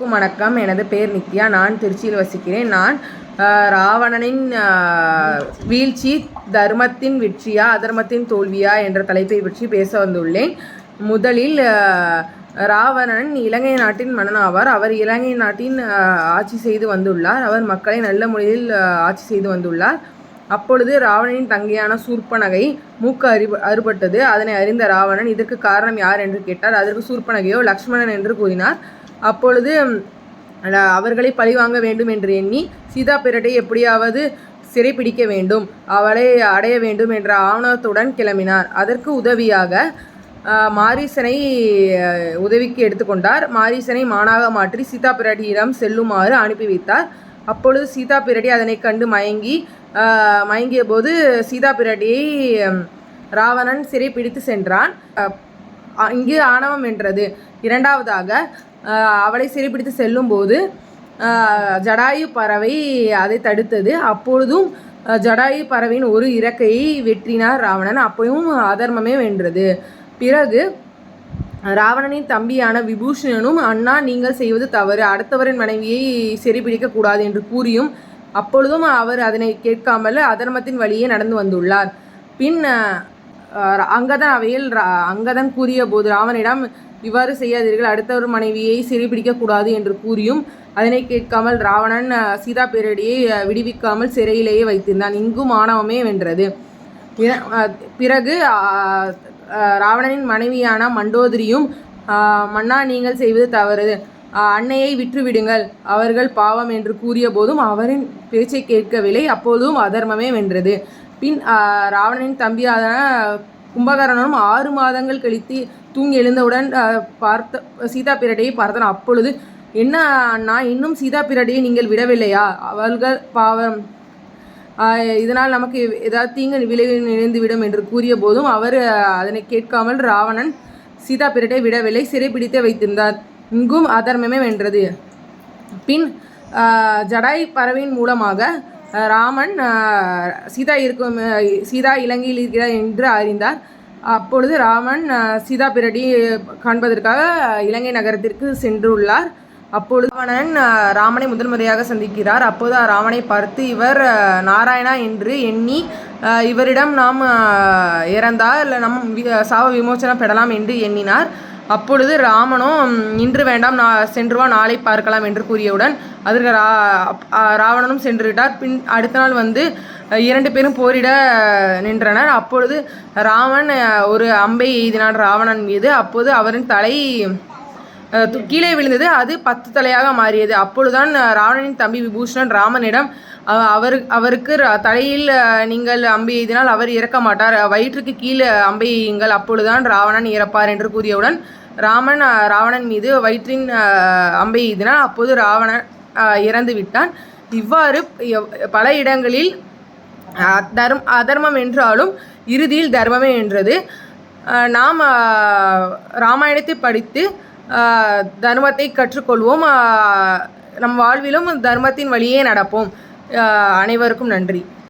அனைவருக்கும் வணக்கம். எனது பெயர் நித்யா. நான் திருச்சியில் வசிக்கிறேன். நான் ராவணனின் வீழ்ச்சி தர்மத்தின் வெற்றியா அதர்மத்தின் தோல்வியா என்ற தலைப்பை பற்றி பேச வந்துள்ளேன். முதலில் ராவணன் இலங்கை நாட்டின் மன்னன் ஆவார் அவர் இலங்கை நாட்டின் ஆட்சி செய்து வந்துள்ளார். அவர் மக்களை நல்ல முறையில் ஆட்சி செய்து வந்துள்ளார். அப்பொழுது ராவணனின் தங்கையான சூர்ப்பனகை மூக்கு அறி அறுபட்டது. அதனை அறிந்த ராவணன் இதற்கு காரணம் யார்? என்று கேட்டார். அதற்கு சூர்ப்பனகையோ லக்ஷ்மணன் என்று கூறினார். அப்பொழுது அவர்களை பழிவாங்க வேண்டும் என்று எண்ணி சீதா பிறட்டை எப்படியாவது சிறைப்பிடிக்க வேண்டும். அவளை அடைய வேண்டும் என்ற ஆவணத்துடன் கிளம்பினார். அதற்கு உதவியாக மாரீசனை உதவிக்கு எடுத்துக்கொண்டார். மாரீசனை மானாக மாற்றி சீதா பிராட்டியிடம் செல்லுமாறு அனுப்பி வைத்தார். அப்பொழுது சீதா பிராட்டி அதனை கண்டு மயங்கி மயங்கிய போது சீதா பிராட்டியை ராவணன் சிறை பிடித்து சென்றான். இங்கு ஆணவம் வென்றது. இரண்டாவதாக அவளை சிறைப்பிடித்து செல்லும்போது ஜடாயு பறவை அதை தடுத்தது. அப்பொழுதும் ஜடாயு பறவையின் ஒரு இறக்கையை வெற்றினார் ராவணன். அப்பவும் அதர்மமே வென்றது. பிறகு ராவணனின் தம்பியான விபூஷணனும் அண்ணா நீங்கள் செய்வது தவறு. அடுத்தவரின் மனைவியை சிறைபிடிக்க கூடாது என்று கூறியும் அப்பொழுதும் அவர் அதனை கேட்காமல் அதர்மத்தின் வழியே நடந்து வந்துள்ளார். பின் அங்கதன் அவையில் ரா- அங்கதன் கூறிய போது ராவனிடம் இவ்வாறு செய்யாதீர்கள். அடுத்தவர் மனைவியை சிறைபிடிக்க கூடாது என்று கூறியும் அதனை கேட்காமல் ராவணன் சீதா பேரடியை விடுவிக்காமல் சிறையிலேயே வைத்திருந்தான். இங்கும் ஆணவமே வென்றது. பிறகு ராவணனின் மனைவியான மண்டோதரியும் மன்னா நீங்கள் செய்வது தவறு. அன்னையை விற்றுவிடுங்கள். அவர்கள் பாவம் என்று கூறிய போதும் அவரின் பேச்சை கேட்கவில்லை. அப்போதும் அதர்மமே வென்றது. பின் ராவணனின் தம்பியான கும்பகரணனும் ஆறு மாதங்கள் கழித்து தூங்கி எழுந்தவுடன் பார்த்த சீதா பிரடையை பார்த்தான். அப்பொழுது என்ன அண்ணா இன்னும் சீதா பிரடையை நீங்கள் விடவில்லையா? அவர்கள் பாவம். இதனால் நமக்கு ஏதாவது தீங்கு விளைவு நினைந்துவிடும் என்று கூறிய போதும் அவர் அதனை கேட்காமல் ராவணன் சீதா பிரட்டை விடவில்லை. சிறைப்பிடித்தே வைத்திருந்தார். இங்கும் அதர்மமே வென்றது. பின் ஜடாய் பறவையின் மூலமாக ராமன் சீதா இருக்கும் சீதா இலங்கையில் இருக்கிறார் என்று அறிந்தார். அப்பொழுது ராமன் சீதா பிரடி காண்பதற்காக இலங்கை நகரத்திற்கு சென்றுள்ளார். அப்பொழுது ராவணன் ராமனை முதல் முறையாக சந்திக்கிறார். அப்போது ராமனை பார்த்து இவர் நாராயணா என்று எண்ணி இவரிடம் நாம் ஆஹ், இல்லை நம் வி- சாவ விமோசனம் பெறலாம் என்று எண்ணினார். அப்பொழுது ராமனும் இன்று வேண்டாம் நான் சென்று வா நாளை பார்க்கலாம் என்று கூறியவுடன் அதற்கு ரா அப்- ராவணனும் சென்று விட்டார் பின் அடுத்த நாள் வந்து இரண்டு பேரும் போரிட நின்றனர். அப்பொழுது ராமன் ஒரு அம்பை எய்தினான் ராவணன் மீது. அப்போது அவரின் தலை கீழே விழுந்தது. அது பத்து தலையாக மாறியது. அப்பொழுதுதான் ராவணனின் தம்பி விபூஷணன் ராமனிடம் அவர் அவருக்கு தலையில் நீங்கள் அம்பை எய்தினால் அவர் இறக்க மாட்டார். வயிற்றுக்கு கீழே அம்பை எய்யுங்கள். அப்பொழுதுதான் ராவணன் இறப்பார் என்று கூறியவுடன் ராமன் ராவணன் மீது வயிற்றின் அம்பை எய்தினான் அப்போது ராவணன் இறந்து விட்டான். இவ்வாறு பல இடங்களில் தர்ம் தர்ம அதர்மம் என்றாலும் இறுதியில் தர்மமே என்றது. நாம் ராமாயணத்தை படித்து தர்மத்தை கற்றுக்கொள்வோம். நம் வாழ்விலும் தர்மத்தின் வழியே நடப்போம். அனைவருக்கும் நன்றி.